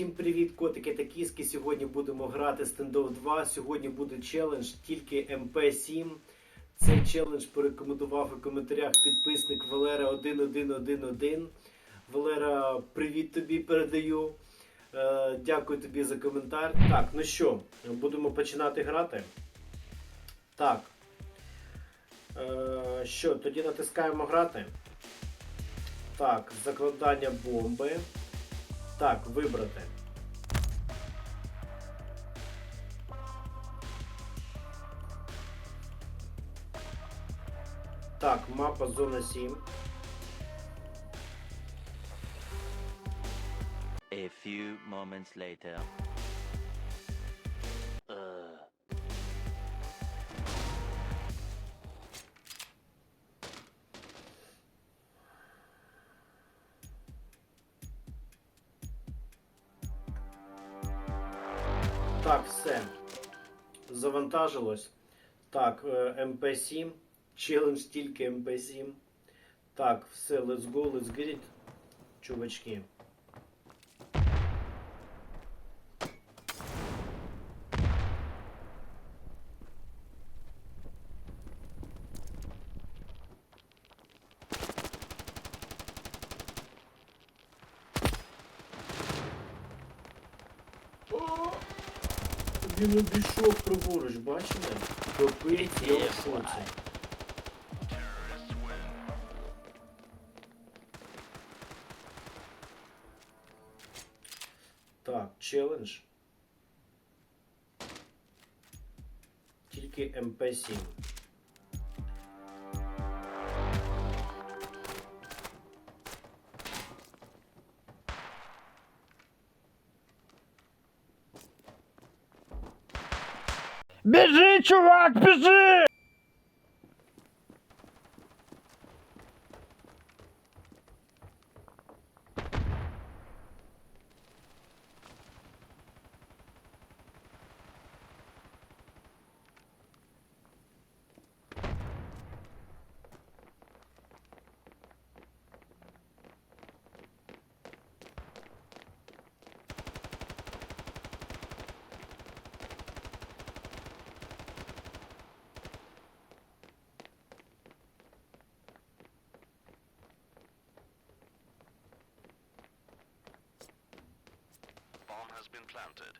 Всім привіт, котики та кіски. Сьогодні будемо грати стендов 2. Сьогодні буде челендж тільки МП7. Цей челендж порекомендував у коментарях підписник Валера 1111. Валера, привіт тобі передаю. Е, дякую тобі за коментар. Так, ну що, будемо починати грати. Так. Е, що, тоді натискаємо грати. Так, закладання бомби. Так, вибрати. Так, мапа зона 7. A few moments later. Завантажилось. Так, е, МП7. Челендж тільки МП7. Так, все, let's go, let's get it. Чувачки. О! Він обійшов праворуч, бачили? Капець, я в шоці. Так, челендж. Тільки МП7. Біжи, чувак, біжи! Has been planted.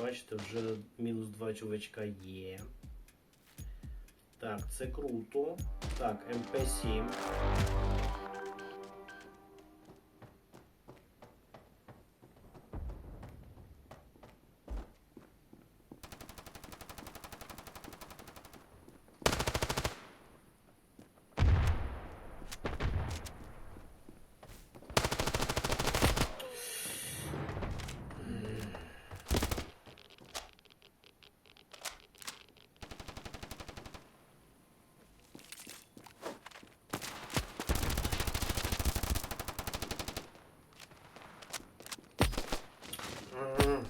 Бачите, вже мінус два чувачка є. Так, це круто. Так, МП7. М.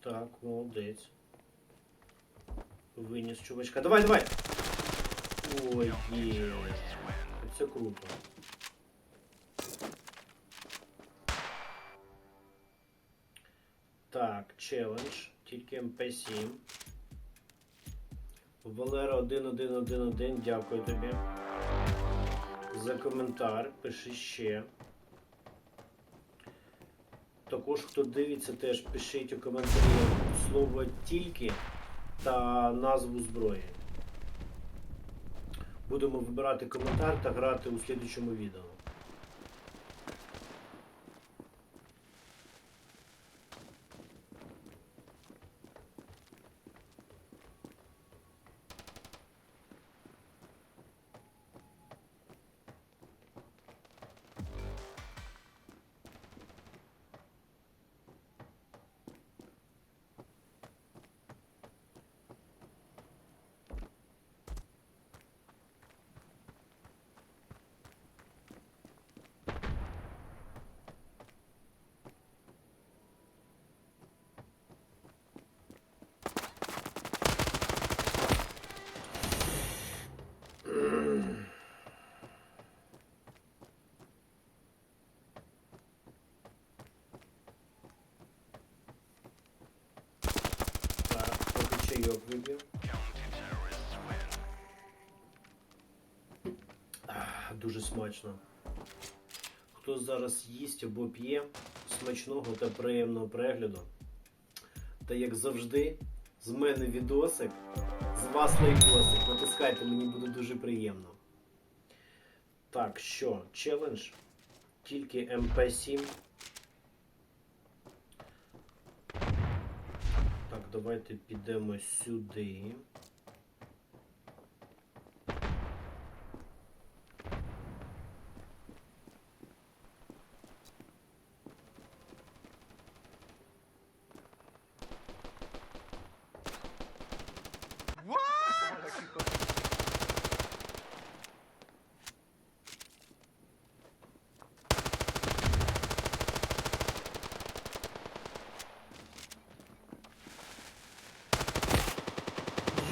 Так, молодець. Виніс чувачка. Давай, давай! Ой, є. Це круто. Так, челендж. Тільки МП7. Валера 1111, дякую тобі. За коментар. Пиши ще. Також, хто дивиться, теж пишіть у коментарі слово тільки та назву зброї. Будемо вибирати коментар та грати у слідчому відео. Так, Counter-terrorists win. Ах, Дуже смачно. Хто зараз їсть або п'є, смачного та приємного перегляду. Та як завжди, з мене відосик, з вас лайкосик. Натискайте, мені буде дуже приємно. Так, що, челендж? Тільки МП7. Так, давайте підемо сюди.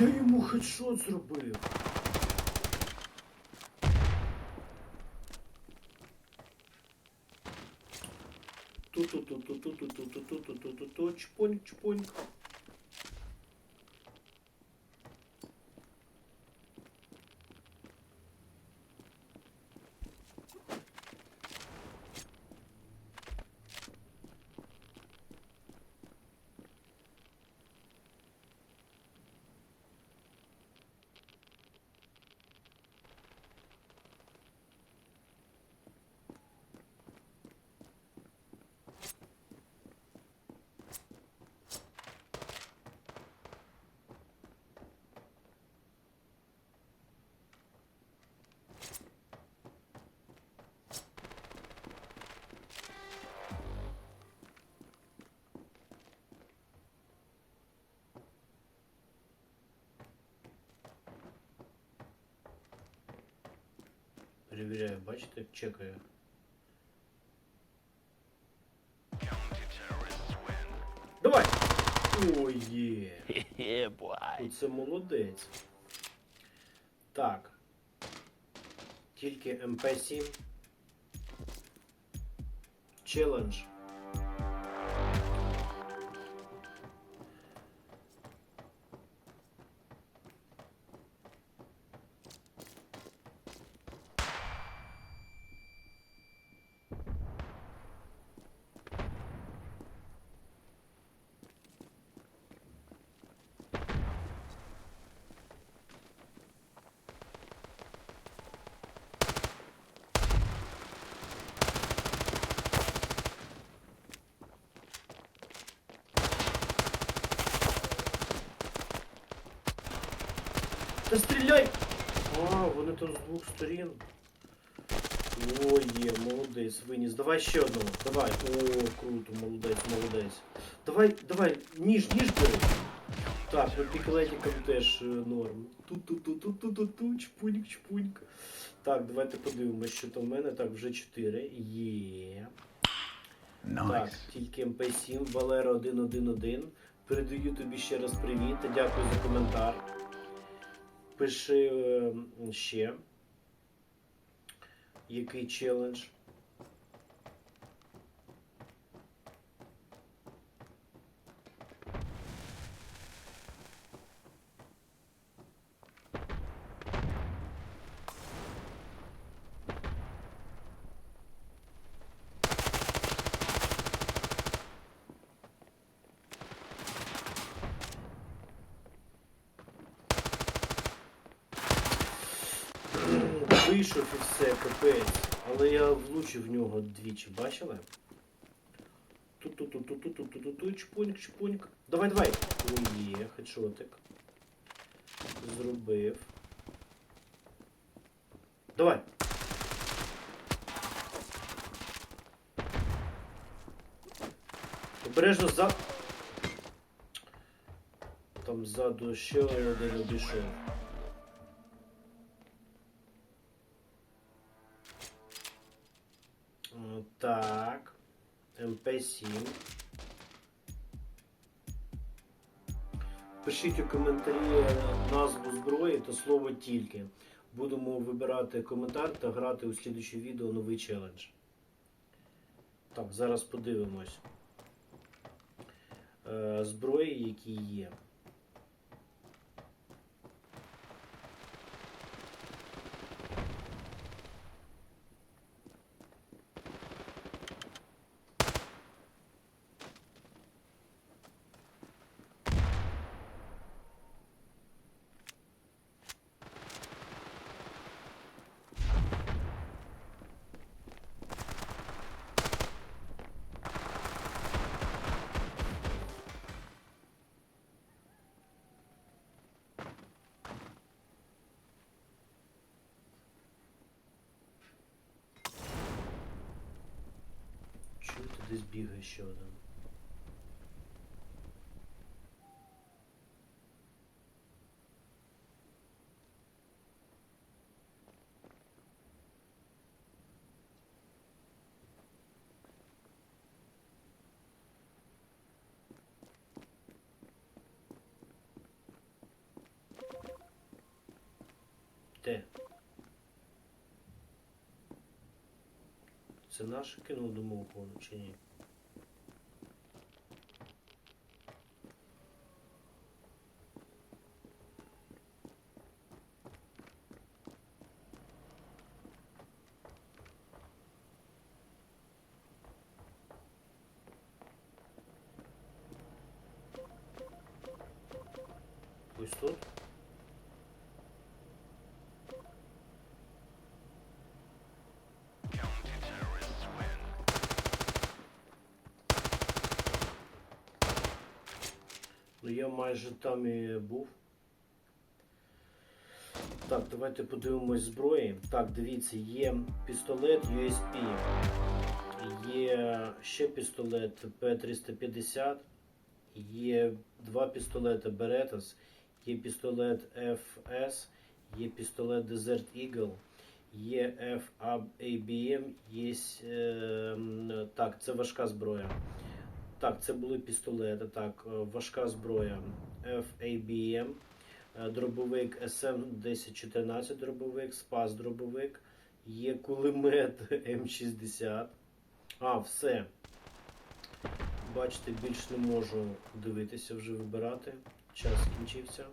Я йому хедшот зробив. Ту-ту-ту-ту-ту-ту-ту-ту-ту-ту-ту-ту, Перевіряю, бачите, чекаю. Counter-terrorists win. Давай! Ой, є. yeah, boy. Оце молодець. Так. Тільки МП7. Челендж. Та стріляй! А, вони там з двох сторін. О, є, молодець, виніс. Давай ще одного. Давай. О, круто, молодець, молодець. Давай, давай, ніж, ніж бери. Так, ну піклетиком теж е, норм. Ту-ту-ту-ту-ту-ту, чпуньк, чпуньк. Так, давайте подивимось, що то в мене. Так, вже 4. Є. Так, тільки МП7, Валера 111. Передаю тобі ще раз привіт та дякую за коментар. Пиши е, ще. Який челендж? Вийшов і все, капець. Але я влучив в нього двічі, бачили? Ту-ту-ту-ту-ту-ту-ту-ту, чпуньк, чпуньк. Давай, давай. Ой, є, хедшотик. Зробив. Давай. Обережно за. Там ззаду ще один обійшов. МП7. Пишіть у коментарі назву зброї та слово тільки. Будемо вибирати коментар та грати у слідуче відео новий челендж. Так, зараз подивимось. Е, зброї, які є. Чуєте, десь бігає ще один. Це наше кіно домовку чи ні? Ну я майже там і був. Так, давайте подивимось зброї. Так, дивіться, є пістолет USP, є ще пістолет P350, є два пістолети Berettas, є пістолет FS, є пістолет Desert Eagle, є FABM, є. Е, так, це важка зброя. Так, це були пістолети. Так, е, важка зброя FABM, е, дробовик SM1014 дробовик, спас дробовик, є кулемет М60. А, все. Бачите, більш не можу дивитися, вже вибирати. Час скінчився.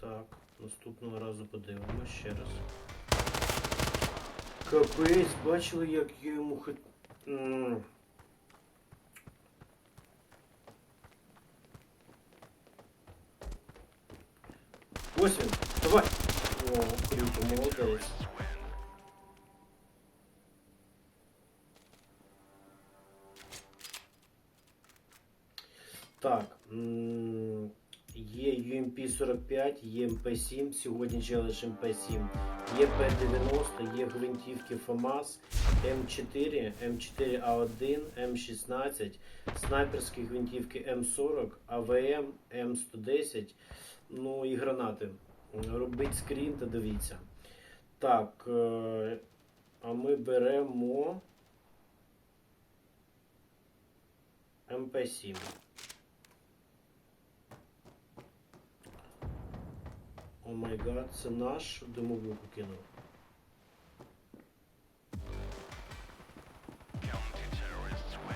Так, наступного разу подивимося ще раз. Капець, бачили, як я йому хот... М. Ось він, давай! О. Terrorists win. Так, ЄП-45, є МП-7, сьогодні челендж МП-7, ЄП90, є гвинтівки ФАМАС, М4, М4А1, М16, снайперські гвинтівки М40, АВМ, М110, ну і гранати. Робіть скрін та дивіться. Так, е, а ми беремо МП7. О май гад, це наш димовуху кинув.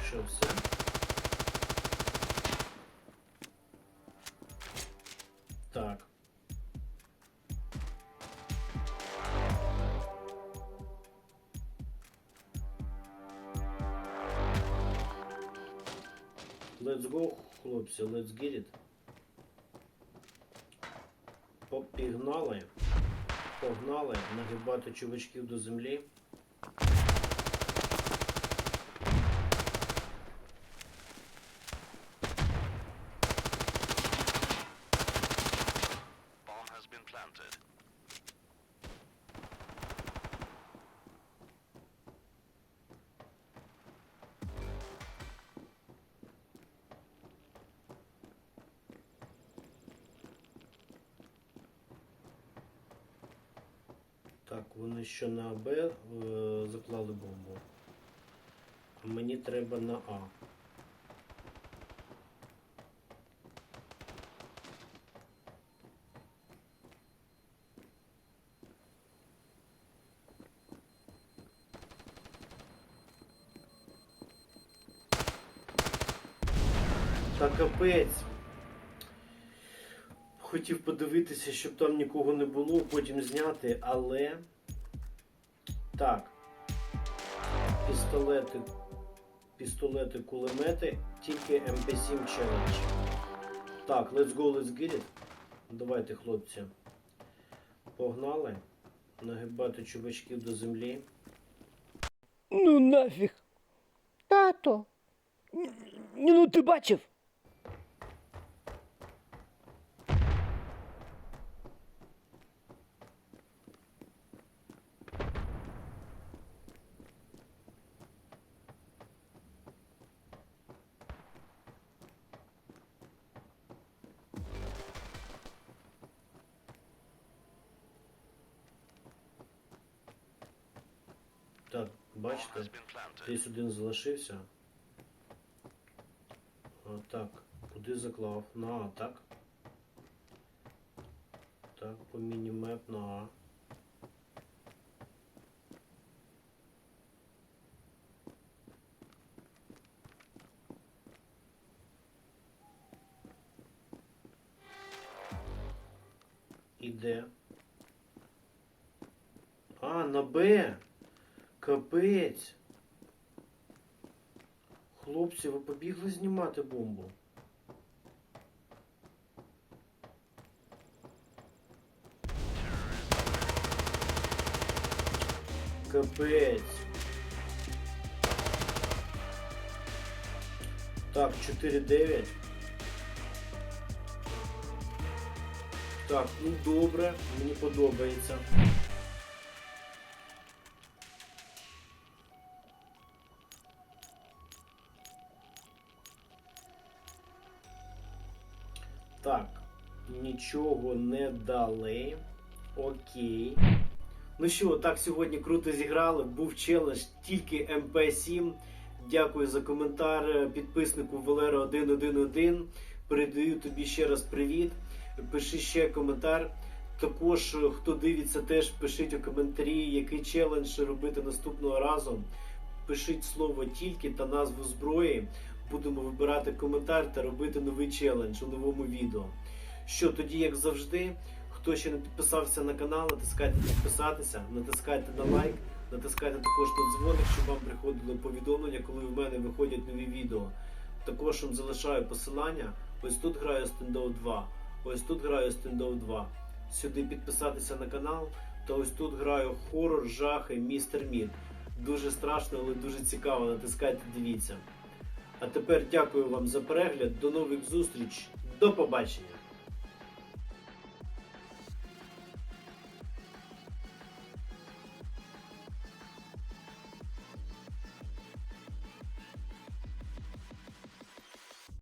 Що все? Так. Let's go, хлопці, let's get it. Попігнали. Погнали нагибати чувачків до землі. Так, вони що на Б е, заклали бомбу. Мені треба на А. Та капець. Хотів подивитися, щоб там нікого не було, потім зняти, але. Так. Пістолети. Пістолети, кулемети, тільки MP7 Challenge. Так, let's go, let's get it. Давайте, хлопці. Погнали. Нагибати чувачків до землі. Ну нафіг. Тато. Ну ти бачив? Так, Bomb бачите? Десь один залишився. А, так, куди заклав? На А, так? Так, по мінімеп на А. Хлопці, ви побігли знімати бомбу? Капець. Так, 4-9. Так, ну добре, мені подобається. Нічого не дали. Окей. Ну що, так сьогодні круто зіграли. Був челендж тільки МП7. Дякую за коментар підписнику Валера 111. Передаю тобі ще раз привіт. Пиши ще коментар. Також, хто дивиться, теж пишіть у коментарі, який челендж робити наступного разу. Пишіть слово тільки та назву зброї. Будемо вибирати коментар та робити новий челендж у новому відео. Що тоді, як завжди, хто ще не підписався на канал, натискайте підписатися, натискайте на лайк, натискайте також на дзвоник, щоб вам приходили повідомлення, коли в мене виходять нові відео. Також вам залишаю посилання. Ось тут граю Standout 2, ось тут граю Standout 2. Сюди підписатися на канал, та ось тут граю хорор, жахи, містер Мід. Дуже страшно, але дуже цікаво. Натискайте, дивіться. А тепер дякую вам за перегляд. До нових зустріч. До побачення.